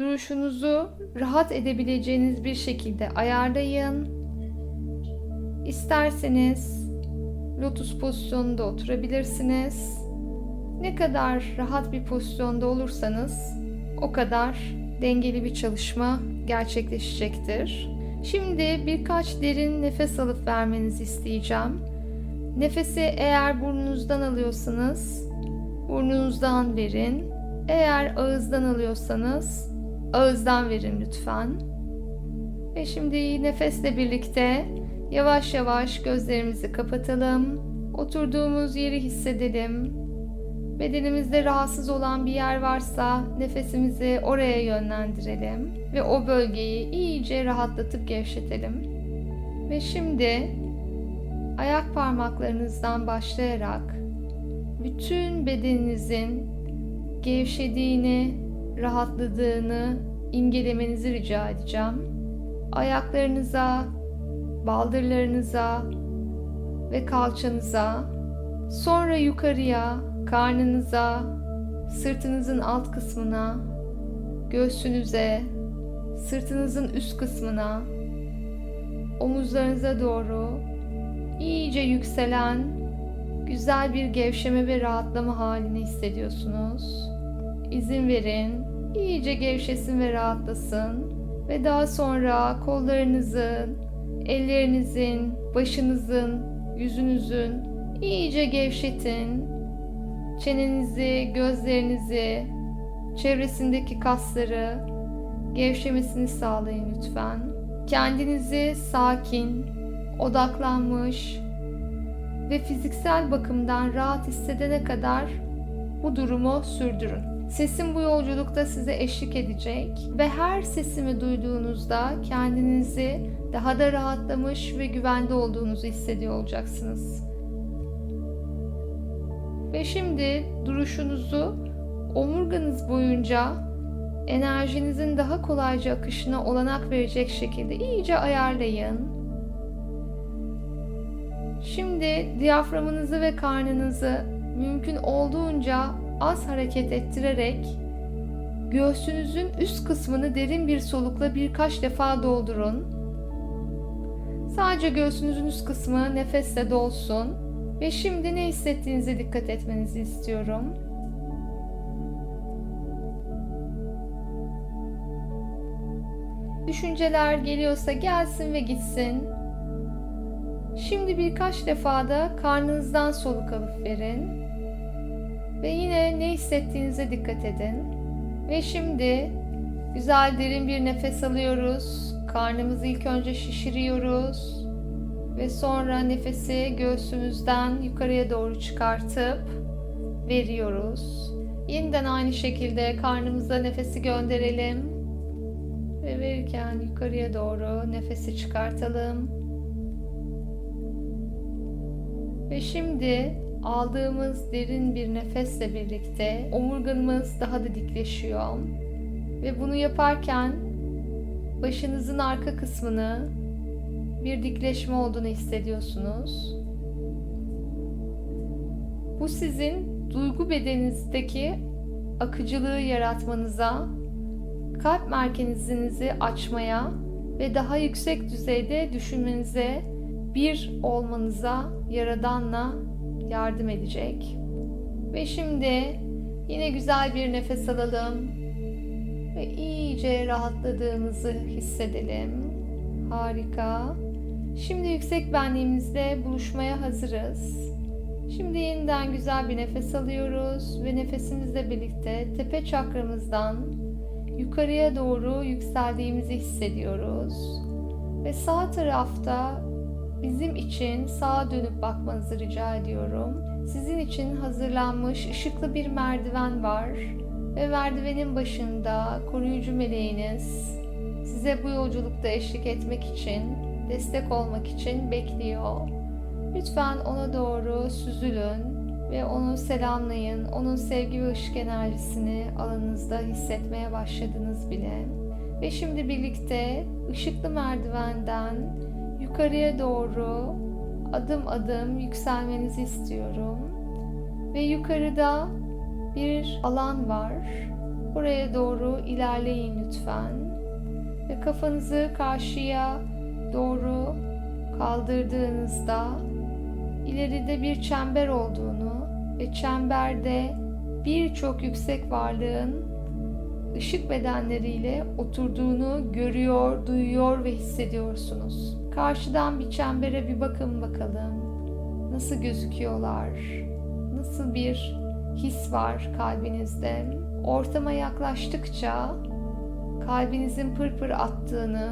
Duruşunuzu rahat edebileceğiniz bir şekilde ayarlayın. İsterseniz lotus pozisyonunda oturabilirsiniz. Ne kadar rahat bir pozisyonda olursanız o kadar dengeli bir çalışma gerçekleşecektir. Şimdi birkaç derin nefes alıp vermenizi isteyeceğim. Nefesi eğer burnunuzdan alıyorsanız burnunuzdan verin. Eğer ağızdan alıyorsanız ağızdan verin lütfen. Ve şimdi nefesle birlikte yavaş yavaş gözlerimizi kapatalım. Oturduğumuz yeri hissedelim. Bedenimizde rahatsız olan bir yer varsa nefesimizi oraya yönlendirelim ve o bölgeyi iyice rahatlatıp gevşetelim. Ve şimdi ayak parmaklarınızdan başlayarak bütün bedeninizin gevşediğini, rahatladığını imgelemenizi rica edeceğim. Ayaklarınıza, baldırlarınıza ve kalçanıza, sonra yukarıya, karnınıza, sırtınızın alt kısmına, göğsünüze, sırtınızın üst kısmına, omuzlarınıza doğru iyice yükselen güzel bir gevşeme ve rahatlama halini hissediyorsunuz. İzin verin, iyice gevşesin ve rahatlasın ve daha sonra kollarınızın, ellerinizin, başınızın, yüzünüzün iyice gevşetin. Çenenizi, gözlerinizi, çevresindeki kasları gevşemesini sağlayın lütfen. Kendinizi sakin, odaklanmış ve fiziksel bakımdan rahat hissedene kadar bu durumu sürdürün. Sesim bu yolculukta size eşlik edecek ve her sesimi duyduğunuzda kendinizi daha da rahatlamış ve güvende olduğunuzu hissediyor olacaksınız. Ve şimdi duruşunuzu omurganız boyunca enerjinizin daha kolayca akışına olanak verecek şekilde iyice ayarlayın. Şimdi diyaframınızı ve karnınızı mümkün olduğunca az hareket ettirerek göğsünüzün üst kısmını derin bir solukla birkaç defa doldurun. Sadece göğsünüzün üst kısmı nefesle dolsun ve şimdi ne hissettiğinize dikkat etmenizi istiyorum. Düşünceler geliyorsa gelsin ve gitsin. Şimdi birkaç defa da karnınızdan soluk alıp verin. Ve yine ne hissettiğinize dikkat edin. Ve şimdi güzel derin bir nefes alıyoruz. Karnımızı ilk önce şişiriyoruz. Ve sonra nefesi göğsümüzden yukarıya doğru çıkartıp veriyoruz. Yeniden aynı şekilde karnımıza nefesi gönderelim. Ve verirken yukarıya doğru nefesi çıkartalım. Ve şimdi aldığımız derin bir nefesle birlikte omurgamız daha da dikleşiyor. Ve bunu yaparken başınızın arka kısmını bir dikleşme olduğunu hissediyorsunuz. Bu sizin duygu bedeninizdeki akıcılığı yaratmanıza, kalp merkezinizi açmaya ve daha yüksek düzeyde düşünmenize, bir olmanıza Yaradan'la yardım edecek. Ve şimdi yine güzel bir nefes alalım ve iyice rahatladığımızı hissedelim. Harika. Şimdi yüksek benliğimizle buluşmaya hazırız. Şimdi yeniden güzel bir nefes alıyoruz ve nefesimizle birlikte tepe çakramızdan yukarıya doğru yükseldiğimizi hissediyoruz. Ve sağ tarafta bizim için sağa dönüp bakmanızı rica ediyorum. Sizin için hazırlanmış ışıklı bir merdiven var ve merdivenin başında koruyucu meleğiniz size bu yolculukta eşlik etmek için, destek olmak için bekliyor. Lütfen ona doğru süzülün ve onu selamlayın. Onun sevgi ve ışık enerjisini alanınızda hissetmeye başladınız bile. Ve şimdi birlikte ışıklı merdivenden yukarıya doğru adım adım yükselmenizi istiyorum. Ve yukarıda bir alan var Buraya doğru ilerleyin lütfen. Ve kafanızı karşıya doğru kaldırdığınızda ileride bir çember olduğunu ve çemberde birçok yüksek varlığın ışık bedenleriyle oturduğunu görüyor, duyuyor ve hissediyorsunuz. Karşıdan bir çembere bir bakın bakalım. Nasıl gözüküyorlar? Nasıl bir his var kalbinizde? Ortama yaklaştıkça kalbinizin pırpır attığını,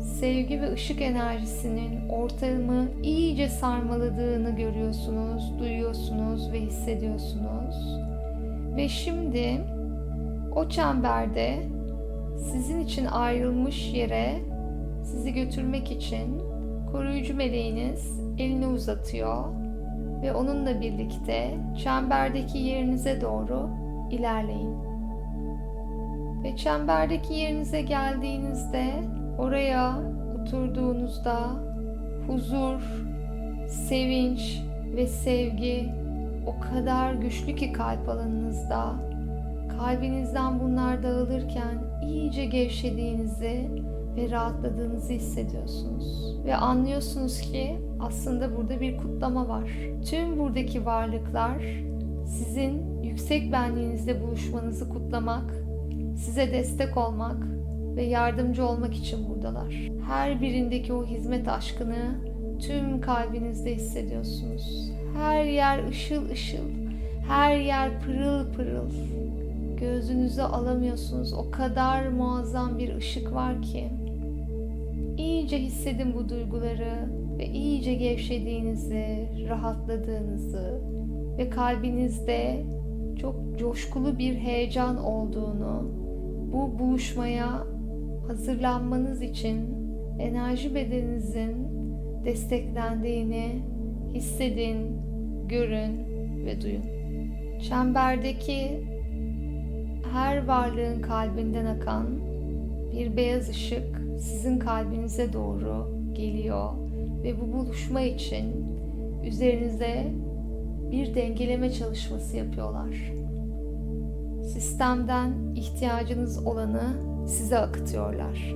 sevgi ve ışık enerjisinin ortamı iyice sarmaladığını görüyorsunuz, duyuyorsunuz ve hissediyorsunuz. Ve şimdi o çemberde sizin için ayrılmış yere sizi götürmek için koruyucu meleğiniz elini uzatıyor ve onunla birlikte çemberdeki yerinize doğru ilerleyin. Ve çemberdeki yerinize geldiğinizde oraya oturduğunuzda huzur, sevinç ve sevgi o kadar güçlü ki kalp alanınızda kalbinizden bunlar dağılırken iyice gevşediğinizi ve rahatladığınızı hissediyorsunuz. Ve anlıyorsunuz ki aslında burada bir kutlama var. Tüm buradaki varlıklar sizin yüksek benliğinizle buluşmanızı kutlamak, size destek olmak ve yardımcı olmak için buradalar. Her birindeki o hizmet aşkını tüm kalbinizde hissediyorsunuz. Her yer ışıl ışıl, her yer pırıl pırıl. Gözünüze alamıyorsunuz. O kadar muazzam bir ışık var ki. İyice hissedin bu duyguları ve iyice gevşediğinizi, rahatladığınızı ve kalbinizde çok coşkulu bir heyecan olduğunu, bu buluşmaya hazırlanmanız için enerji bedeninizin desteklendiğini hissedin, görün ve duyun. Çemberdeki her varlığın kalbinden akan bir beyaz ışık sizin kalbinize doğru geliyor ve bu buluşma için üzerinize bir dengeleme çalışması yapıyorlar. Sistemden ihtiyacınız olanı size akıtıyorlar.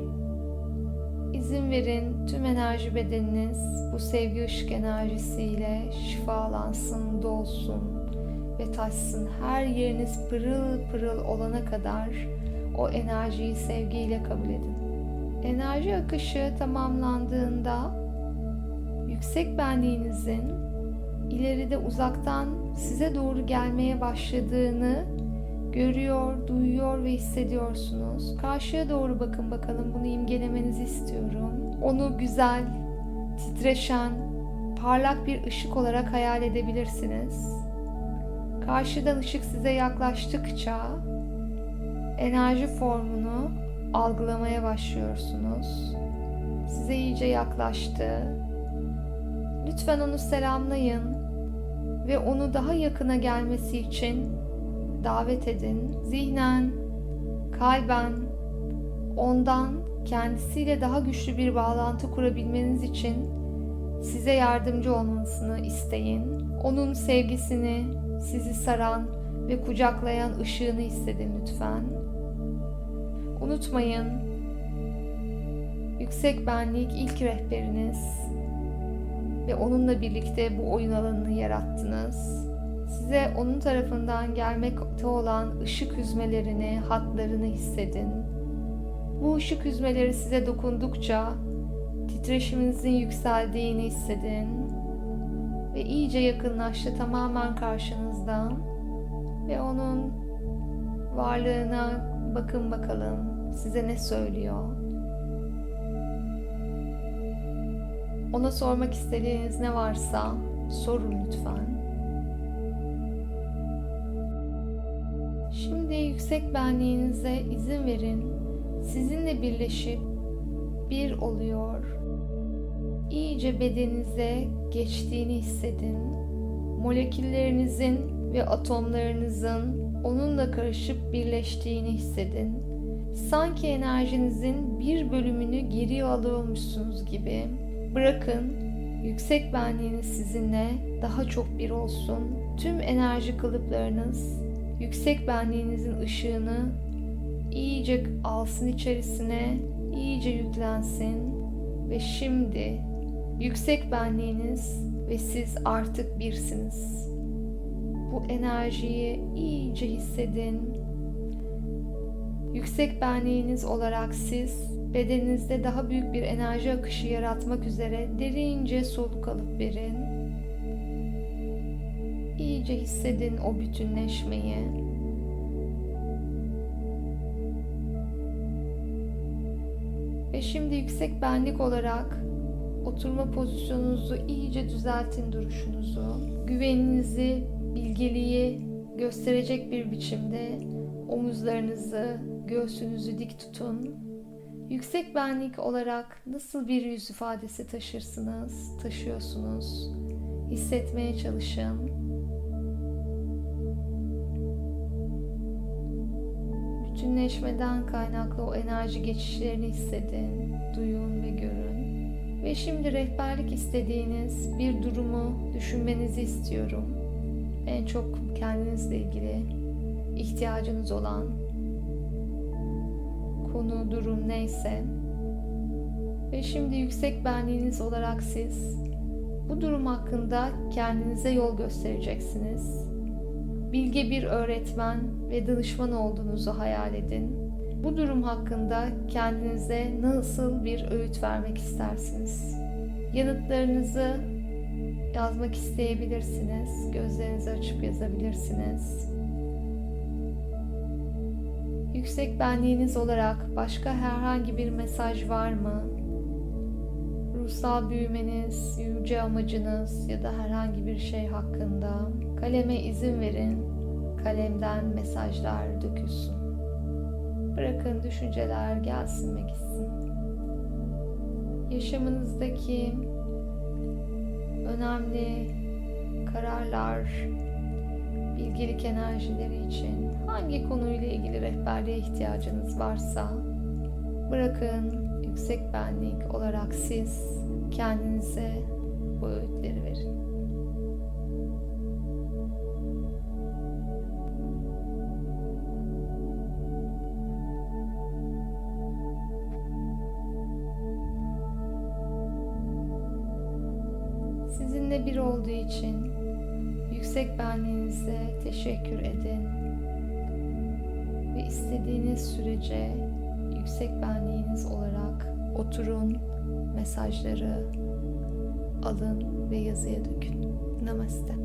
İzin verin tüm enerji bedeniniz bu sevgi ışık enerjisiyle şifalansın, dolsun ve taşsın. Her yeriniz pırıl pırıl olana kadar o enerjiyi sevgiyle kabul edin. Enerji akışı tamamlandığında yüksek benliğinizin ileride uzaktan size doğru gelmeye başladığını görüyor, duyuyor ve hissediyorsunuz. Karşıya doğru bakın bakalım bunu imgelemenizi istiyorum. Onu güzel, titreşen, parlak bir ışık olarak hayal edebilirsiniz. Karşıdan ışık size yaklaştıkça enerji formunu algılamaya başlıyorsunuz. Size iyice yaklaştı. Lütfen onu selamlayın ve onu daha yakına gelmesi için davet edin. Zihnen, kalben ondan kendisiyle daha güçlü bir bağlantı kurabilmeniz için size yardımcı olmasını isteyin. Onun sevgisini, sizi saran ve kucaklayan ışığını hissedin lütfen. Unutmayın, yüksek benlik ilk rehberiniz ve onunla birlikte bu oyun alanını yarattınız. Size onun tarafından gelmekte olan ışık hüzmelerini, hatlarını hissedin. Bu ışık hüzmeleri size dokundukça titreşiminizin yükseldiğini hissedin ve iyice yakınlaştı tamamen karşınızda ve onun varlığına bakın bakalım size ne söylüyor. Ona sormak istediğiniz ne varsa sorun lütfen. Şimdi yüksek benliğinize izin verin. Sizinle birleşip bir oluyor. İyice bedeninize geçtiğini hissedin. Moleküllerinizin ve atomlarınızın onunla karışıp birleştiğini hissedin. Sanki enerjinizin bir bölümünü geri alıyormuşsunuz gibi. Bırakın yüksek benliğiniz sizinle daha çok bir olsun. Tüm enerji kalıplarınız yüksek benliğinizin ışığını iyice alsın içerisine, iyice yüklensin ve şimdi yüksek benliğiniz ve siz artık birsiniz. Bu enerjiyi iyice hissedin. Yüksek benliğiniz olarak siz bedeninizde daha büyük bir enerji akışı yaratmak üzere derince soluk alıp verin. İyice hissedin o bütünleşmeyi. Ve şimdi yüksek benlik olarak oturma pozisyonunuzu iyice düzeltin duruşunuzu. Güveninizi, bilgeliği gösterecek bir biçimde omuzlarınızı, göğsünüzü dik tutun. Yüksek benlik olarak nasıl bir yüz ifadesi taşırsınız, taşıyorsunuz? Hissetmeye çalışın. Bütünleşmeden kaynaklı o enerji geçişlerini hissedin, duyun ve görün. Ve şimdi rehberlik istediğiniz bir durumu düşünmenizi istiyorum. En çok kendinizle ilgili ihtiyacınız olan konu, durum neyse. Ve şimdi yüksek benliğiniz olarak siz bu durum hakkında kendinize yol göstereceksiniz. Bilge bir öğretmen ve danışman olduğunuzu hayal edin. Bu durum hakkında kendinize nasıl bir öğüt vermek istersiniz? Yanıtlarınızı yazmak isteyebilirsiniz. Gözlerinizi açıp yazabilirsiniz. Yüksek benliğiniz olarak başka herhangi bir mesaj var mı? Ruhsal büyümeniz, yüce amacınız ya da herhangi bir şey hakkında kaleme izin verin. Kalemden mesajlar dökülsün. Bırakın düşünceler gelsin ve gitsin. Yaşamınızdaki önemli kararlar, bilgelik enerjileri için hangi konuyla ilgili rehberliğe ihtiyacınız varsa bırakın yüksek benlik olarak siz kendinize bu öğütleri verin. İçin yüksek benliğinize teşekkür edin. Ve istediğiniz sürece yüksek benliğiniz olarak oturun, mesajları alın ve yazıya dökün. Namaste.